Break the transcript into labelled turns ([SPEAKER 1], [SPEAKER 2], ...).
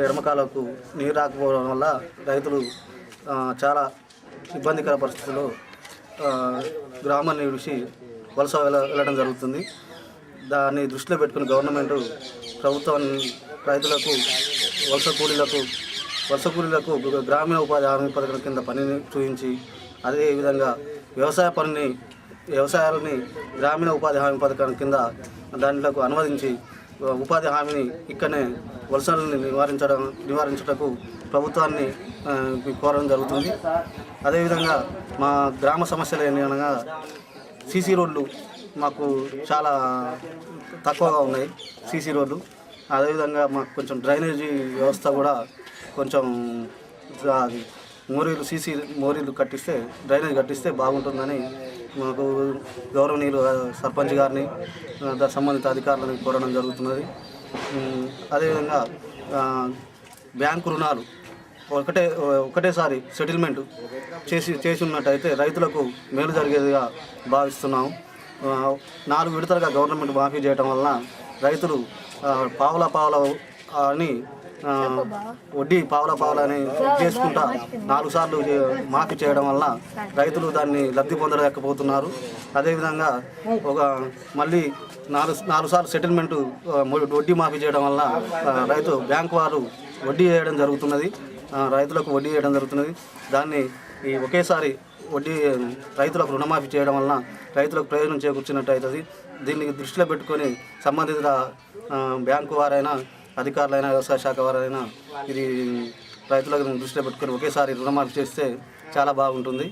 [SPEAKER 1] ఎడమకాలకు నీరు రాకపోవడం వల్ల రైతులు చాలా ఇబ్బందికర పరిస్థితుల్లో గ్రామాన్ని విడిచి వలస వెళ్ళ- వెళ్ళడం జరుగుతుంది. దాన్ని దృష్టిలో పెట్టుకుని గవర్నమెంట్ ప్రభుత్వాన్ని రైతులకు వలస కూలీలకు వలస కూలీలకు గ్రామీణ ఉపాధి హామీ పథకం కింద పనిని చూపించి అదేవిధంగా వ్యవసాయ పనిని వ్యవసాయాలని గ్రామీణ ఉపాధి హామీ పథకం కింద దాంట్లోకి అనువదించి ఉపాధి హామీని ఇక్కడనే వలసలను నివారించడం నివారించుటకు ప్రభుత్వాన్ని కోరడం జరుగుతుంది. అదేవిధంగా మా గ్రామ సమస్యలు ఏంటి అనగా సీసీ రోడ్లు మాకు చాలా తక్కువగా ఉన్నాయి సీసీ రోడ్లు. అదేవిధంగా మాకు కొంచెం డ్రైనేజీ వ్యవస్థ కూడా కొంచెం అది మోరీలు సీసీ మోరీలు కట్టిస్తే డ్రైనేజ్ కట్టిస్తే బాగుంటుందని మాకు గౌరవనీయులు సర్పంచ్ గారిని సంబంధిత అధికారులను కోరడం జరుగుతున్నది. అదేవిధంగా బ్యాంకు రుణాలు ఒకటే ఒకటేసారి సెటిల్మెంట్ చేసి చేసి ఉన్నట్టయితే రైతులకు మేలు జరిగేదిగా భావిస్తున్నాము. నాలుగు విడతలుగా గవర్నమెంట్ మాఫీ చేయడం వలన రైతులు పావుల పావుల అని వడ్డీ పావుల పావుల అని చేసుకుంటా నాలుగు సార్లు మాఫీ చేయడం వల్ల రైతులు దాన్ని లబ్ధి పొందలేకపోతున్నారు. అదేవిధంగా ఒక మళ్ళీ నాలుగు నాలుగు సార్లు సెటిల్మెంట్ వడ్డీ మాఫీ చేయడం వల్ల రైతు బ్యాంకు వారు వడ్డీ వేయడం జరుగుతున్నది. రైతులకు వడ్డీ వేయడం జరుగుతున్నది. దాన్ని ఈ ఒకేసారి వడ్డీ రైతులకు రుణమాఫీ చేయడం వలన రైతులకు ప్రయోజనం చేకూర్చినట్టు అవుతుంది దీన్ని దృష్టిలో పెట్టుకొని సంబంధిత బ్యాంకు వారైనా అధికారులైనా వ్యవసాయ శాఖ వారైనా ఇది రైతులకు దృష్టిలో పెట్టుకొని ఒకేసారి రుణమాఫీ చేస్తే చాలా బాగుంటుంది.